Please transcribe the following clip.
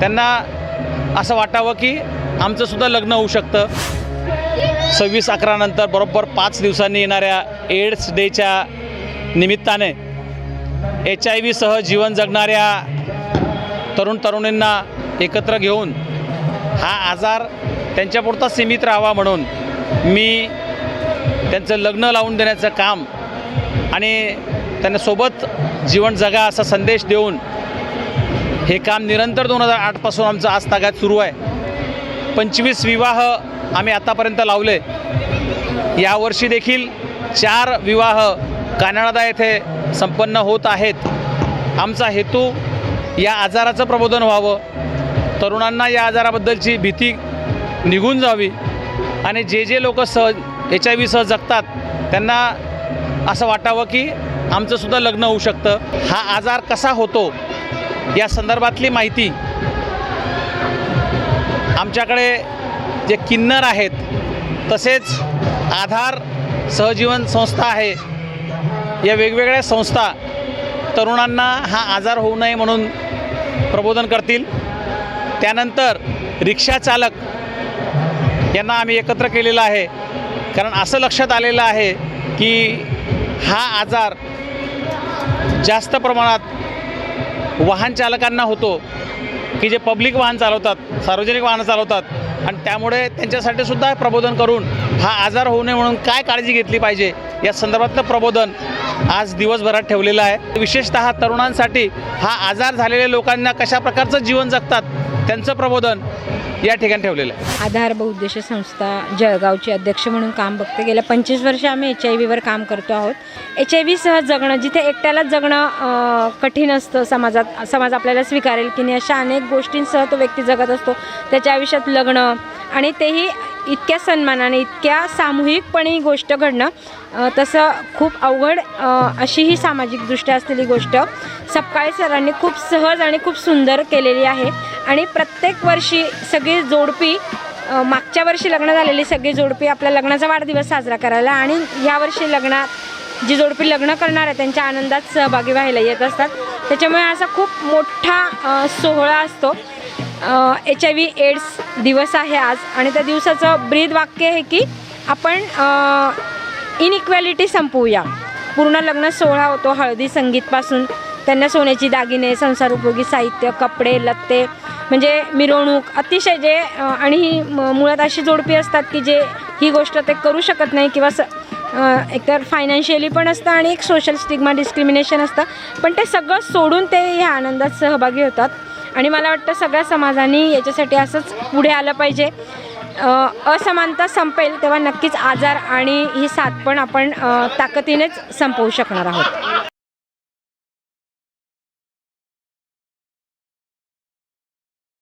त्यांना असं वाटावं की आमचंसुद्धा लग्न होऊ शकतं. सव्वीस अकरानंतर बरोबर पाच दिवसांनी येणाऱ्या एड्स डेच्या निमित्ताने एच आय व्हीसह जीवन जगणाऱ्या तरुण तरुणींना एकत्र घेऊन हा आजार त्यांच्यापुरता सीमित राहावा म्हणून मी त्यांचं लग्न लावून देण्याचं काम आणि त्यांना सोबत जीवन जगा असा संदेश देऊन हे काम निरंतर दोन हजार आठपासून आमचं आज तागात सुरू आहे. पंचवीस विवाह आम्ही आतापर्यंत लावले. यावर्षी देखील चार विवाह कानाडा येथे संपन्न होत आहेत. आमचा हेतू या आजाराचं प्रबोधन व्हावं. तरुणांना या आजाराबद्दलची भीती निघून जावी. आणि जे जे लोक सह एच आय व्हीसह जगतात त्यांना असं वाटावं की आमचंसुद्धा लग्न होऊ शकतं. हा आजार कसा होतो? या संदर्भातली माहिती आमच्याकडे जे किन्नर आहेत तसेच आधार सहजीवन संस्था आहे या वेगवेगळ्या संस्था तरुणांना हा आजार होऊ नये म्हणून प्रबोधन करतील. त्यानंतर रिक्षा चालक यांना आम्ही एकत्र केलेलं आहे. कारण असं लक्षात आलेलं आहे की हा आजार जास्त प्रमाणात वाहन चालकांना होतो की जे पब्लिक वाहन चालवतात सार्वजनिक वाहनं चालवतात. आणि त्यामुळे त्यांच्यासाठी सुद्धा प्रबोधन करून हा आजार होऊ नये म्हणून काय काळजी घेतली पाहिजे या संदर्भातलं प्रबोधन आज दिवसभरात ठेवलेलं आहे. विशेषतः तरुणांसाठी हा आजार झालेल्या लोकांना कशा प्रकारचं जीवन जगतात त्यांचं प्रबोधन या ठिकाणी ठेवलेलं आहे. आधार बहुउद्देशीय संस्था जळगावची अध्यक्ष म्हणून काम बघते. गेल्या पंचवीस वर्ष आम्ही एच आय व्हीवर काम करतो आहोत. एच आय व्हीसह जगणं जिथे एकट्यालाच जगणं कठीण असतं समाजात समाज आपल्याला स्वीकारेल की नाही अशा अनेक गोष्टींसह तो व्यक्ती जगत असतो. त्याच्या आयुष्यात लग्न आणि तेही इतक्या सन्मानाने इतक्या सामूहिकपणे ही गोष्ट घडणं तसं खूप अवघड अशी ही सामाजिकदृष्ट्या असलेली गोष्ट सपकाळे सरांनी खूप सहज आणि खूप सुंदर केलेली आहे. आणि प्रत्येक वर्षी सगळी जोडपी मागच्या वर्षी लग्न झालेली सगळी जोडपी आपल्या लग्नाचा वाढदिवस साजरा करायला आणि यावर्षी लग्नात जी जोडपी लग्न करणार आहे त्यांच्या आनंदात सहभागी व्हायला येत असतात. त्याच्यामुळे असा खूप मोठा सोहळा असतो. एच आय व्ही एड्स दिवस आहे आज आणि त्या दिवसाचं ब्रीद वाक्य आहे की आपण इनइक्वॅलिटी संपवूया. पूर्ण लग्न सोहळा होतो हळदी संगीतपासून. त्यांना सोन्याची दागिने संसार उपयोगी साहित्य कपडे लत्ते म्हणजे मिरवणूक अतिशय जे आणि ही म- मुळात अशी जोडपी असतात की जे ही गोष्ट ते करू शकत नाही किंवा स एकतर फायनान्शियली पण असतं आणि एक सोशल स्टिग्मा डिस्क्रिमिनेशन असतं. पण ते सगळं सोडून ते ह्या आनंदात सहभागी होतात. आणि मला वाटतं सगळ्या समाजाने याच्यासाठी असंच पुढे आलं पाहिजे. असमानता संपेल तेव्हा नक्कीच आजार आणि ही साथ पण आपण ताकदीनेच संपवू शकणार आहोत.